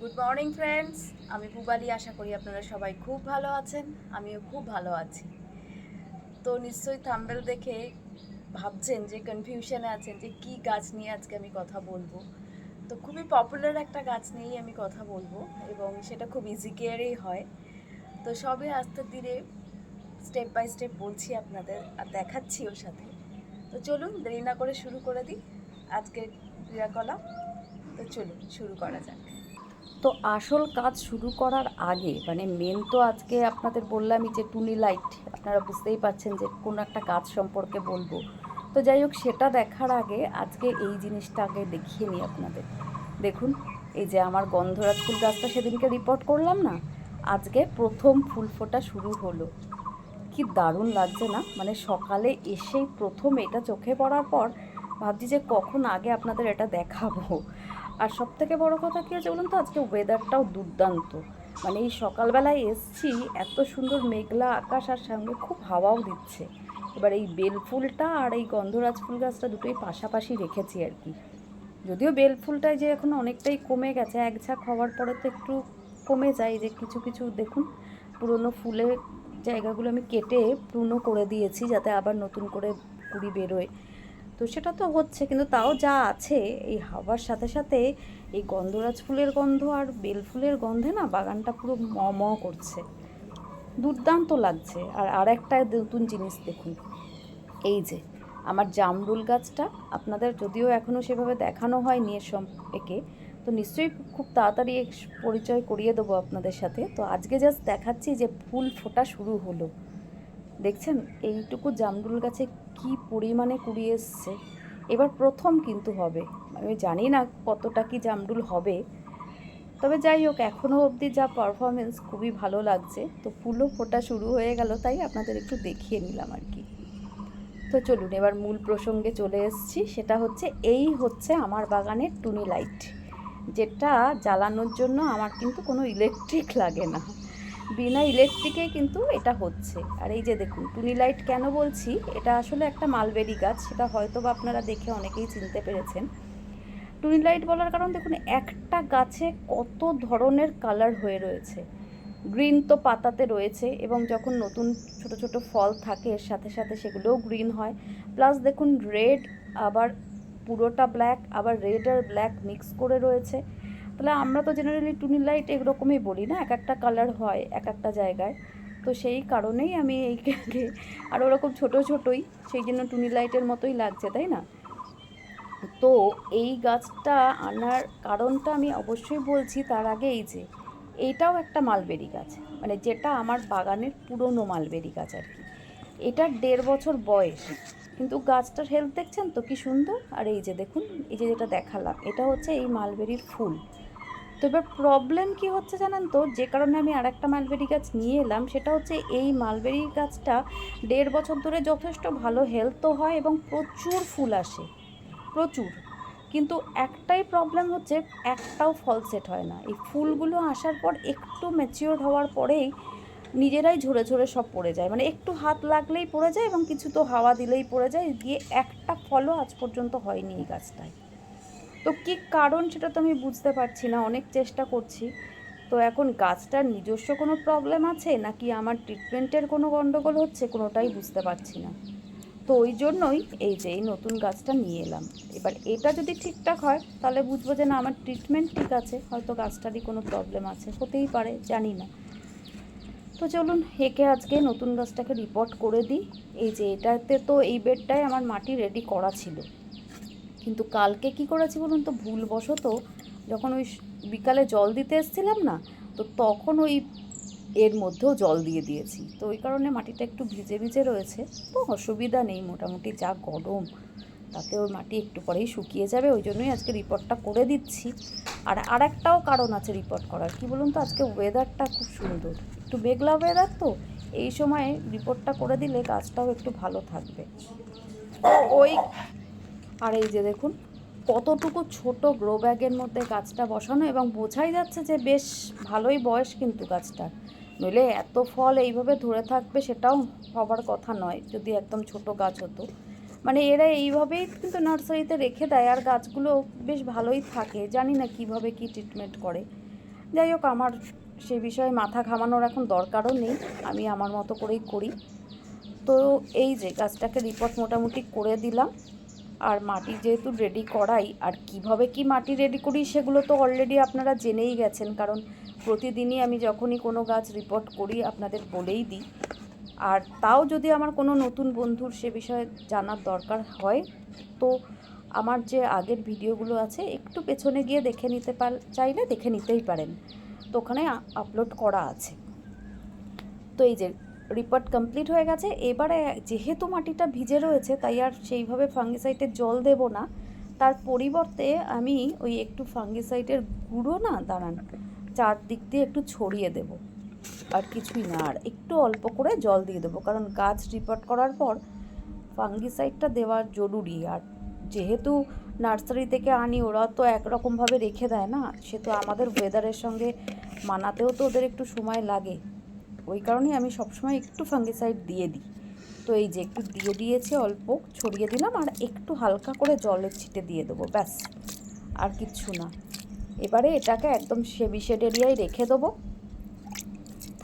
Good morning friends আমি পুবালি আশা করি আপনারা সবাই খুব ভালো আছেন, আমিও খুব ভালো আছি। তো নিশ্চয়ই থাম্বেল দেখে ভাবছেন যে কনফিউশনে আছেন যে, কি গাছ নিয়ে আজকে আমি কথা বলব। তো খুবই পপুলার একটা গাছ নিয়েই আমি কথা বলব এবং সেটা খুব ইজি কেয়ারেই হয়। তো সবে আস্তে ধীরে স্টেপ বাই স্টেপ বলছি আপনাদের আর দেখাচ্ছি ওর সাথে। তো চলুন, দেরি না করে শুরু করে দিই। আজকের ক্রিয়াকলাপ। তো চলুন, শুরু করা যাক। তো আসল কাজ শুরু করার আগে মানে মেন তো আজকে আপনাদের বললামই যে টুনি লাইট, আপনারা বুঝতেই পারছেন যে কোনো একটা কাজ সম্পর্কে বলব। তো যাই হোক, সেটা দেখার আগে আজকে এই জিনিসটা আগে দেখিয়ে নিই আপনাদের। দেখুন, এই যে আমার গন্ধরাজ ফুল গাছটা সেদিনকে রিপোর্ট করলাম না? আজকে প্রথম ফুল ফোটা শুরু হলো। কি দারুণ লাগছে না? মানে সকালে এসেই প্রথম এটা চোখে পড়ার পর ভাবছি যে কখন আগে আপনাদের এটা দেখাবো। আর সব থেকে বড়ো কথা কী হচ্ছে বলুন তো? আজকে ওয়েদারটাও দুর্দান্ত। মানে এই সকালবেলায় এসছি, এত সুন্দর মেঘলা আকাশ আর সঙ্গে খুব হাওয়াও দিচ্ছে। এবার এই বেল ফুলটা আর এই গন্ধরাজ ফুল গাছটা দুটোই পাশাপাশি রেখেছি আর কি। যদিও বেল ফুলটায় যে এখন অনেকটাই কমে গেছে, এক ঝাঁক হওয়ার পরে তো একটু কমে যায়, যে কিছু কিছু দেখুন, পুরনো ফুলের জায়গাগুলো আমি কেটে পূর্ণ করে দিয়েছি, যাতে আবার নতুন করে কুড়ি বেরোয়। তো সেটা তো হচ্ছে, কিন্তু তাও যা আছে, এই হাওয়ার সাথে সাথে এই গন্ধরাজ ফুলের গন্ধ আর বেল ফুলের গন্ধে না বাগানটা পুরো ম করছে। দুর্দান্ত লাগছে। আর আর একটা নতুন জিনিস দেখুন। এই যে, আমার জামরুল গাছটা আপনাদের যদিও এখনও সেভাবে দেখানো হয়নি এর সম্পর্কে তো নিশ্চয়ই খুব তাড়াতাড়ি পরিচয় করিয়ে দেবো আপনাদের সাথে। তো আজকে জাস্ট দেখাচ্ছি যে ফুল ফোটা শুরু হলো। দেখছেন, এইটুকু জামরুল গাছে কি পরিমাণে কুড়িয়ে এসছে? এবার প্রথম কিন্তু হবে। আমি জানি না কতটা কি জামরুল হবে। তবে যাই হোক এখনও অবধি যা পারফরমেন্স খুবই ভালো লাগছে। তো ফুলও ফোটা শুরু হয়ে গেল, তাই আপনাদের একটু দেখিয়ে নিলাম আর কি। তো চলুন, এবার মূল প্রসঙ্গে চলে এসেছি। সেটা হচ্ছে, এই হচ্ছে আমার বাগানের টুনি লাইট যেটা জ্বালানোর জন্য আমার কিন্তু কোনো ইলেকট্রিক লাগে না। বিনা ইলেকট্রিকে কিন্তু এটা হচ্ছে। আর এই যে দেখুন, টুনি লাইট কেন বলছি? এটা আসলে একটা মালবেরি গাছ, সেটা হয়তো বা আপনারা দেখে অনেকেই চিনতে পেরেছেন। টুনি লাইট বলার কারণ দেখুন, একটা গাছে কত ধরনের কালার হয়ে রয়েছে। গ্রিন তো পাতাতে রয়েছে এবং যখন নতুন ছোট ছোট ফল থাকে, এর সাথে সাথে সেগুলোও গ্রিন হয়। প্লাস দেখুন রেড আবার পুরোটা ব্ল্যাক আবার রেড আর ব্ল্যাক মিক্স করে রয়েছে। তাহলে আমরা তো জেনারেলি টুনি লাইট এরকমই বলি না? এক একটা কালার হয় এক একটা জায়গায়। তো সেই কারণেই আমি এইকে আর ওরকম ছোট ছোটোই, সেই জন্য টুনি লাইটের মতোই লাগছে, তাই না? তো এই গাছটা আনার কারণটা আমি অবশ্যই বলছি তার আগে এই যে এইটাও একটা মালবেরি গাছ। মানে যেটা আমার বাগানের পুরনো মালবেরি গাছ আর কি। এটার দেড় বছর বয়স। কিন্তু গাছটার হেলথ দেখছেন তো? কি সুন্দর। আর এই যে দেখুন, এই যে যেটা দেখালাম, এটা হচ্ছে এই মালবেরির ফুল। তো এবার প্রবলেম কি হচ্ছে জানেন তো? যে কারণে আমি আর একটা মালবেরি গাছ নিয়ে এলাম, সেটা হচ্ছে এই মালবেরি গাছটা দেড় বছর ধরে যথেষ্ট ভালো হেলথও হয় এবং প্রচুর ফুল আসে, প্রচুর। কিন্তু একটাই প্রবলেম হচ্ছে একটাও ফল সেট হয় না। এই ফুলগুলো আসার পর একটু ম্যাচিওর হওয়ার পরেই নিজেরাই ঝরে ঝরে সব পড়ে যায়। মানে একটু হাত লাগলেই পড়ে যায় এবং কিছু তো হাওয়া দিলেই পড়ে যায়। দিয়ে একটা ফলও আজ পর্যন্ত হয়নি এই গাছটায়। তো কী কারণ সেটা তো আমি বুঝতে পারছি না, অনেক চেষ্টা করছি। তো এখন গাছটার নিজস্ব কোনো প্রবলেম আছে, নাকি আমার ট্রিটমেন্টের কোনো গণ্ডগোল হচ্ছে, কোনোটাই বুঝতে পারছি না। তো ওই জন্যই এই যে এই নতুন গাছটা নিয়ে এলাম। এবার এটা যদি ঠিকঠাক হয়, তাহলে বুঝব যে না, আমার ট্রিটমেন্ট ঠিক আছে, হয়তো গাছটারই কোনো প্রবলেম আছে, হতেই পারে, জানি না। তো চলুন, একে আজকে নতুন গাছটাকে রিপোর্ট করে দিই। এই যে এটাতে তো এই বেডটাই আমার মাটি রেডি করা ছিল। কিন্তু কালকে কি করেছি বলুন তো? ভুলবশত যখন ওই বিকালে জল দিতে এসেছিলাম না, তো তখন ওই এর মধ্যেও জল দিয়ে দিয়েছি। তো ওই কারণে মাটিটা একটু ভিজে ভিজে রয়েছে। তো অসুবিধা নেই, মোটামুটি যা গরম, তাতে ওর মাটি একটু পরেই শুকিয়ে যাবে। ওই জন্যই আজকে রিপোর্টটা করে দিচ্ছি। আর আর একটাও কারণ আছে রিপোর্ট করার। কি বলুন তো? আজকে ওয়েদারটা খুব সুন্দর। একটু মেঘলা ওয়েদার তো? এই সময়ে রিপোর্টটা করে দিলে গাছটাও একটু ভালো থাকবে। ওই আর এই যে দেখুন, কতটুকু ছোট গ্রো ব্যাগের মধ্যে গাছটা বসানো এবং বোঝাই যাচ্ছে যে বেশ ভালোই বয়স কিন্তু গাছটার নইলে এত ফল এইভাবে ধরে থাকবে সেটাও হবার কথা নয়, যদি একদম ছোট গাছ হতো। মানে এরা এইভাবেই কিন্তু নার্সারিতে রেখে দেয় আর গাছগুলো বেশ ভালোই থাকে, জানি না কীভাবে কি ট্রিটমেন্ট করে। যাই হোক, আমার সে বিষয়ে মাথা ঘামানোর এখন দরকারও নেই, আমি আমার মতো করেই করি। তো এই যে গাছটাকে রিপোর্ট মোটামুটি করে দিলাম। আর মাটি যেহেতু রেডি করাই, আর কীভাবে কি মাটি রেডি করি সেগুলো তো অলরেডি আপনারা জেনেই গেছেন। কারণ প্রতিদিনই আমি যখনই কোনো গাছ রিপোর্ট করি, আপনাদের বলেই দিই। আর তাও যদি আমার কোনো নতুন বন্ধুর সে বিষয়ে জানার দরকার হয়, তো আমার যে আগের ভিডিওগুলো আছে, একটু পেছনে গিয়ে দেখে নিতে পার, চাইলে দেখে নিতেই পারেন। তো ওখানে আপলোড করা আছে। তো এই যে রিপোর্ট কমপ্লিট হয়ে গেছে। এবারে যেহেতু মাটিটা ভিজে রয়েছে, তাই আর সেইভাবে ফাঙ্গিসাইডের জল দেব না। তার পরিবর্তে আমি ওই একটু ফাঙ্গিসাইডের গুঁড়ো না, দাঁড়ান, চারদিক দিয়ে একটু ছড়িয়ে দেব। আর কিছুই না, আর একটু অল্প করে জল দিয়ে দেবো, কারণ গাছ রিপোর্ট করার পর ফাঙ্গিসাইডটা দেওয়া জরুরি। আর যেহেতু নার্সারি থেকে আনি, ওরা তো একরকমভাবে রেখে দেয় না, সে তো আমাদের ওয়েদারের সঙ্গে মানাতেও তো ওদের একটু সময় লাগে। ওই কারণেই আমি সবসময় একটু ফাঙ্গিসাইড দিয়ে দিই। তো এই যে একটু দিয়ে দিয়েছে অল্প, ছড়িয়ে দিলাম আর একটু হালকা করে জলের ছিটে দিয়ে দেবো, ব্যাস। আর কিচ্ছু না। এবারে এটাকে একদম সেবি শেড এরিয়ায় রেখে দেবো।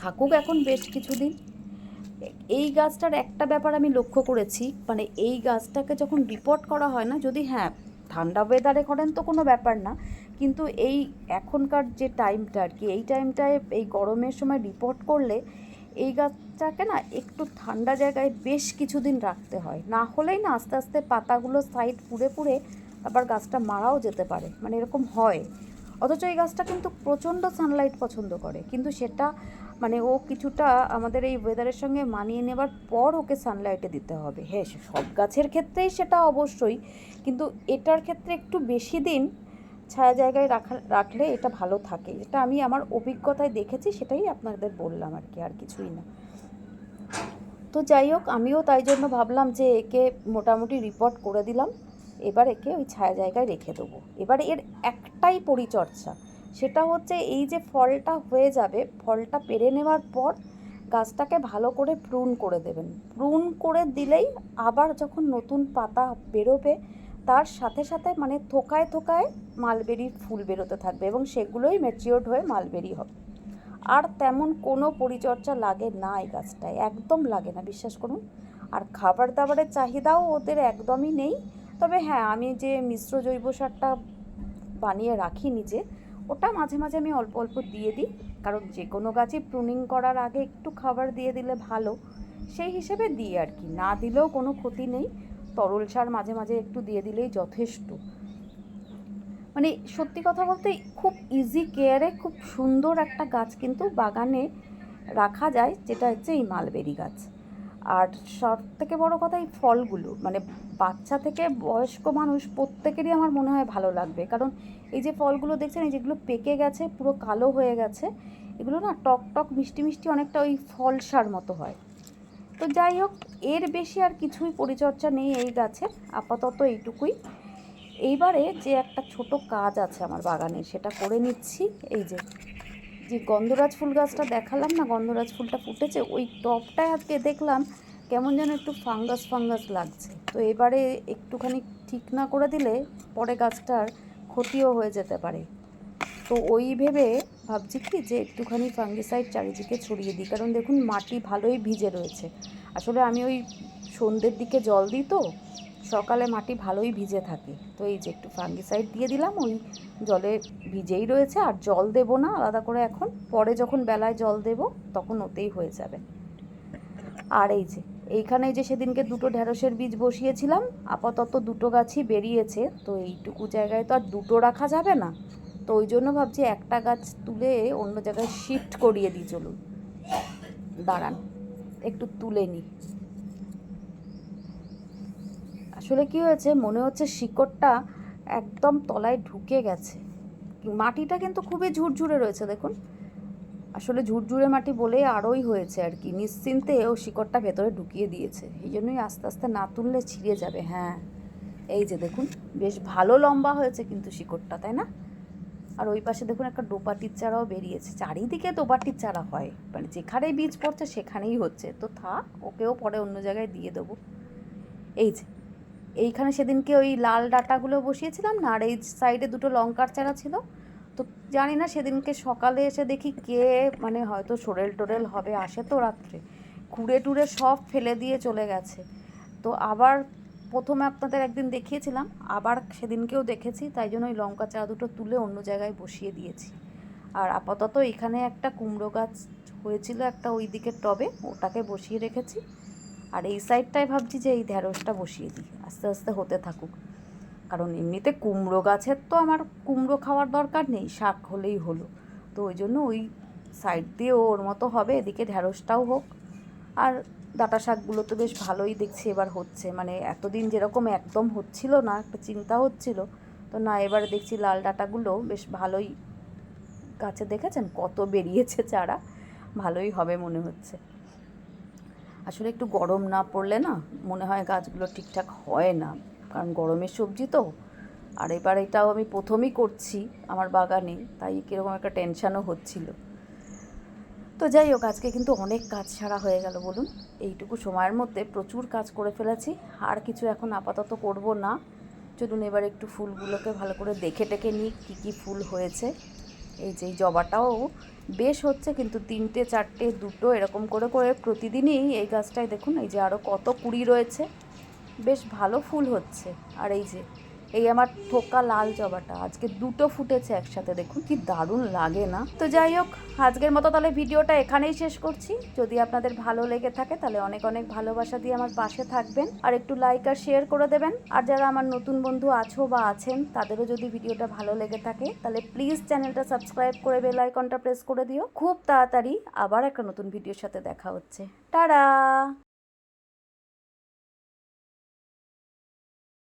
থাকুক এখন বেশ কিছুদিন। এই গাছটার একটা ব্যাপার আমি লক্ষ্য করেছি মানে এই গাছটাকে যখন রিপোর্ট করা হয় না, যদি হ্যাঁ ঠান্ডা ওয়েদারে করেন তো কোনো ব্যাপার না। কিন্তু এই এখনকার যে টাইমটা আর কি এই টাইমটায় এই গরমের সময় রিপোর্ট করলে এই গাছটাকে না একটু ঠান্ডা জায়গায় বেশ কিছুদিন রাখতে হয়। না হলেই না আস্তে আস্তে পাতাগুলো সাইড পুড়ে পুড়ে আবার গাছটা মারাও যেতে পারে। মানে এরকম হয়। অথচ এই গাছটা কিন্তু প্রচণ্ড সানলাইট পছন্দ করে। কিন্তু সেটা মানে ও কিছুটা আমাদের এই ওয়েদারের সঙ্গে মানিয়ে নেবার পর ওকে সানলাইটে দিতে হবে। হ্যাঁ সব গাছের ক্ষেত্রেই সেটা অবশ্যই। কিন্তু এটার ক্ষেত্রে একটু বেশি দিন ছায়া জায়গায় রাখা, রাখলে এটা ভালো থাকে। এটা আমি আমার অভিজ্ঞতায় দেখেছি, সেটাই আপনাদের বললাম আর কি, আর কিছুই না। তো যাই হোক, আমিও তাই জন্য ভাবলাম যে একে মোটামুটি রিপোর্ট করে দিলাম। এবার একে ওই ছায়া জায়গায় রেখে দেবো। এবার এর একটাই পরিচর্যা, সেটা হচ্ছে এই যে ফলটা হয়ে যাবে, ফলটা পেরে নেওয়ার পর গাছটাকে ভালো করে প্রুন করে দেবেন। প্রুন করে দিলেই আবার যখন নতুন পাতা বেরোবে তার সাথে সাথে মানে থোকায় থোকায় মালবেরির ফুল বেরোতে থাকবে এবং সেগুলোই ম্যাচিওর্ড হয়ে মালবেরি হবে। আর তেমন কোনো পরিচর্যা লাগে না এই গাছটায়, একদম লাগে না, বিশ্বাস করুন। আর খাবার দাবারের চাহিদাও ওদের একদমই নেই। তবে হ্যাঁ আমি যে মিশ্র জৈব সারটা বানিয়ে রাখি নিজে, ওটা মাঝে মাঝে আমি অল্প অল্প দিয়ে দিই। কারণ যে কোনো গাছই প্রুনিং করার আগে একটু খাবার দিয়ে দিলে ভালো। সেই হিসেবে দিই আর কি, না দিলেও কোনো ক্ষতি নেই। তরল সার মাঝে মাঝে একটু দিয়ে দিলেই যথেষ্ট। মানে সত্যি কথা বলতে খুব ইজি কেয়ারে খুব সুন্দর একটা গাছ কিন্তু বাগানে রাখা যায়, যেটা হচ্ছে এই মালবেরি গাছ। আর সব থেকে বড় কথা এই ফলগুলো মানে বাচ্চা থেকে বয়স্ক মানুষ প্রত্যেকেরই আমার মনে হয় ভালো লাগবে। কারণ এই যে ফলগুলো দেখছেন, এই যেগুলো পেকে গেছে, পুরো কালো হয়ে গেছে, এগুলো না টক টক মিষ্টি মিষ্টি অনেকটা ওই ফলসার মতো হয়। তো যাই হোক, এর বেশি আর কিছুই পরিচর্যা নেই এই গাছের, আপাতত এইটুকুই। এইবারে যে একটা ছোট কাজ আছে আমার বাগানে, সেটা করে নিচ্ছি। এই যে যে গন্ধরাজ ফুল গাছটা দেখালাম না, গন্ধরাজ ফুলটা ফুটেছে, ওই টপটায় আজকে দেখলাম, কেমন যেন একটু ফাঙ্গাস ফাঙ্গাস লাগছে। তো এবারে একটুখানি ঠিক না করে দিলে পরে গাছটার ক্ষতিও হয়ে যেতে পারে। তো ওই ভেবে ভাবছি কি যে একটুখানি ফাঙ্গিসাইড চারিদিকে ছড়িয়ে দিই। কারণ দেখুন, মাটি ভালোই ভিজে রয়েছে। আসলে আমি ওই সন্ধ্যের দিকে জল দিই তো, সকালে মাটি ভালোই ভিজে থাকে। তো এই যে একটু ফাঙ্গিসাইড দিয়ে দিলাম, ওই জলে ভিজেই রয়েছে। আর জল দেব না, আলাদা করে এখন। পরে যখন বেলায় জল দেব, তখন ওতেই হয়ে যাবে। আর এই যে, এইখানে যে সেদিনকে দুটো ঢ্যাঁড়সের বীজ বসিয়েছিলাম, আপাতত দুটো গাছই বেরিয়েছে। তো এইটুকু জায়গায় তো আর দুটো রাখা যাবে না। তো ওই জন্য ভাবছি একটা গাছ তুলে অন্য জায়গায় শিফট করিয়ে দিই, চলুন। দাঁড়ান, একটু তুলে নিই আসলে কি হয়েছে, মনে হচ্ছে শিকড়টা একদম তলায় ঢুকে গেছে। মাটিটা কিন্তু খুবই ঝুরঝুরে রয়েছে, দেখুন। আসলে ঝুরঝুরে মাটি বলেই আরোই হয়েছে আর কি, নিশ্চিন্তে ও শিকড়টা ভেতরে ঢুকিয়ে দিয়েছে। এই জন্যই আস্তে আস্তে না তুললে ছিঁড়ে যাবে হ্যাঁ। এই যে দেখুন, বেশ ভালো লম্বা হয়েছে কিন্তু শিকড়টা, তাই না? আর ওই পাশে দেখুন একটা ডোপাটির চারাও বেরিয়েছে। চারিদিকে ডোপাটির চারা হয়। মানে যেখানেই বীজ পড়ছে সেখানেই হচ্ছে। তো থাক, ওকেও পরে অন্য জায়গায় দিয়ে দেবো। এই যে, এইখানে সেদিনকে ওই লাল ডাটাগুলো বসিয়েছিলাম না? আর এই সাইডে দুটো লঙ্কার চারা ছিল। তো জানি না সেদিনকে সকালে এসে দেখি কে মানে হয়তো সোরেল টোরেল হবে, আসে তো রাত্রে। কুড়ে টুড়ে সব ফেলে দিয়ে চলে গেছে। তো আবার প্রথমে আপনাদের একদিন দেখিয়েছিলাম, আবার সেদিনকেও দেখেছি, তাই জন্য ওই লঙ্কা চারা দুটো তুলে অন্য জায়গায় বসিয়ে দিয়েছি। আর আপাতত এখানে একটা কুমড়ো গাছ হয়েছিল একটা ওই দিকের টবে, ওটাকে বসিয়ে রেখেছি। আর এই সাইডটায় ভাবছি যে এই ঢ্যাঁড়সটা বসিয়ে দিই, আস্তে আস্তে হতে থাকুক। কারণ এমনিতে কুমড়ো গাছের তো আমার কুমড়ো খাওয়ার দরকার নেই, শাক হলেই হলো। তো ওই জন্য ওই সাইড দিয়ে ওর মতো হবে, এদিকে ঢ্যাঁড়সটাও হোক। আর ডাঁটা শাকগুলো তো বেশ ভালোই দেখছি এবার হচ্ছে। মানে এতদিন যেরকম একদম হচ্ছিল না, একটা চিন্তা হচ্ছিল। তো না, এবার দেখছি লাল ডাঁটাগুলো বেশ ভালোই গাছে দেখেছেন? কত বেরিয়েছে চারা। ভালোই হবে মনে হচ্ছে। আসলে একটু গরম না পড়লে না মনে হয় গাছগুলো ঠিকঠাক হয় না। কারণ গরমের সবজি তো। আর এবার এটাও আমি প্রথমই করছি আমার বাগানে, তাই কীরকম একটা টেনশানও হচ্ছিল। তো যাই হোক, আজকে কিন্তু অনেক কাজ ছাড়া হয়ে গেল বলুন। এইটুকু সময়ের মধ্যে প্রচুর কাজ করে ফেলেছি। আর কিছু এখন আপাতত করব না। চলুন এবার একটু ফুলগুলোকে ভালো করে দেখে টেকে নিই, কী কী ফুল হয়েছে। এই যে জবাটাও বেশ হচ্ছে, কিন্তু তিনটে, চারটে, দুটো এরকম করে করে প্রতিদিনই এই গাছটায় দেখুন, এই যে আরও কত কুড়ি রয়েছে। বেশ ভালো ফুল হচ্ছে। আর এই যে এই আমার থোকা লাল জবাটা। আজকে দুটো ফুটেছে একসাথে, দেখুন কি দারুণ লাগে না? তো যাই হোক, আজকের মতো তাহলে ভিডিওটা এখানেই শেষ করছি। যদি আপনাদের ভালো লেগে থাকে, তাহলে অনেক অনেক ভালোবাসা দিয়ে আমার পাশে থাকবেন। আর একটু লাইক আর শেয়ার করে দেবেন। আর যারা আমার নতুন বন্ধু আছো বা আছেন, তাদেরও যদি ভিডিওটা ভালো লেগে থাকে, তাহলে প্লিজ চ্যানেলটা সাবস্ক্রাইব করে বেল আইকনটা প্রেস করে দিও। খুব তাড়াতাড়ি আবার একটা নতুন ভিডিওর সাথে দেখা হচ্ছে। টাটা!